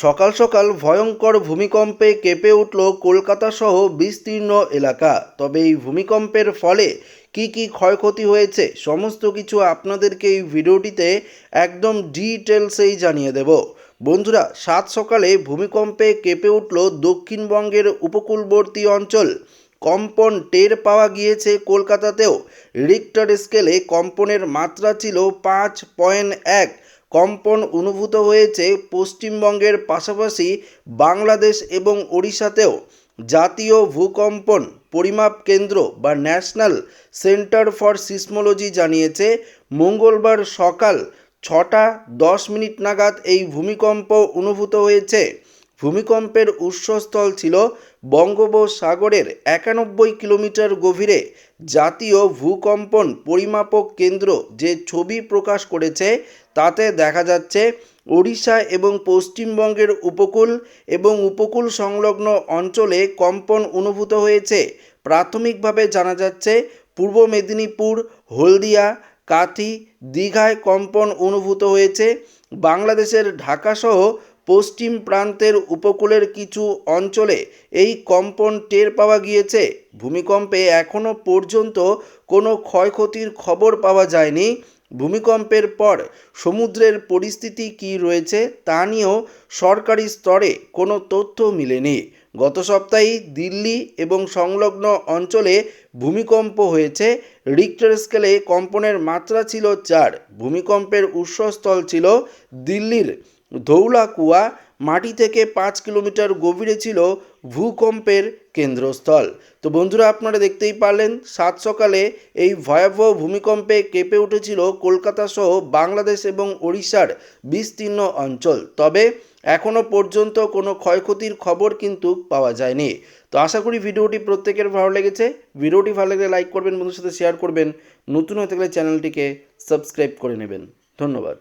সকাল সকাল ভয়ঙ্কর ভূমিকম্পে কেঁপে উঠল কলকাতা সহ বিস্তীর্ণ এলাকা। তবে এই ভূমিকম্পের ফলে কি কি ক্ষয়ক্ষতি হয়েছে সমস্ত কিছু আপনাদেরকে এই ভিডিওটিতে একদম ডিটেলসেই জানিয়ে দেব। বন্ধুরা, সাত সকালে ভূমিকম্পে কেঁপে উঠল দক্ষিণবঙ্গের উপকূলবর্তী অঞ্চল। কম্পন টের পাওয়া গিয়েছে কলকাতাতেও। রিক্টার স্কেলে কম্পনের মাত্রা ছিল পাঁচ পয়েন্ট এক। কম্পন অনুভূত হয়েছে পশ্চিমবঙ্গের পাশাপাশি বাংলাদেশ এবং ওড়িশাতেও। জাতীয় ভূকম্পন পরিমাপ কেন্দ্র বা ন্যাশনাল সেন্টার ফর সিসমোলজি জানিয়েছে, মঙ্গলবার সকাল ছটা দশ মিনিট নাগাদ এই ভূমিকম্প অনুভূত হয়েছে। ভূমিকম্পের উৎসস্থল ছিল বঙ্গোপসাগরের একানব্বই কিলোমিটার গভীরে জাতীয় ভূকম্পন পরিমাপক কেন্দ্র যে ছবি প্রকাশ করেছে, তাতে দেখা যাচ্ছে ওড়িশা এবং পশ্চিমবঙ্গের উপকূল এবং উপকূল সংলগ্ন অঞ্চলে কম্পন অনুভূত হয়েছে। প্রাথমিকভাবে জানা যাচ্ছে, পূর্ব মেদিনীপুর, হলদিয়া, কাথি, দীঘায় কম্পন অনুভূত হয়েছে। বাংলাদেশের ঢাকাসহ পশ্চিম প্রান্তের উপকূলের কিছু অঞ্চলে এই কম্পন টের পাওয়া গিয়েছে। ভূমিকম্পে এখনও পর্যন্ত কোনো ক্ষয়ক্ষতির খবর পাওয়া যায়নি। ভূমিকম্পের পর সমুদ্রের পরিস্থিতি কী রয়েছে তা নিয়েও সরকারি স্তরে কোনো তথ্য মিলেনি। গত সপ্তাহেই দিল্লি এবং সংলগ্ন অঞ্চলে ভূমিকম্প হয়েছে। রিক্টার স্কেলে কম্পনের মাত্রা ছিল চার। ভূমিকম্পের উৎসস্থল ছিল দিল্লির ধৌলাকুয়া মাটি থেকে পাঁচ কিলোমিটার গভীরে ছিল ভূকম্পের কেন্দ্রস্থল। তো বন্ধুরা, আপনারা দেখতেই পারলেন, সাত সকালে এই ভয়াবহ ভূমিকম্পে কেঁপে উঠেছিল কলকাতা সহ বাংলাদেশ এবং ওড়িশার বিস্তীর্ণ অঞ্চল। তবে এখনও পর্যন্ত কোনো ক্ষয়ক্ষতির খবর কিন্তু পাওয়া যায়নি। তো আশা করি ভিডিওটি প্রত্যেকের ভালো লেগেছে। ভিডিওটি ভালো লাগলে লাইক করবেন বন্ধুর সাথে শেয়ার করবেন। নতুন হতে গেলে চ্যানেলটিকে সাবস্ক্রাইব করে নেবেন। ধন্যবাদ।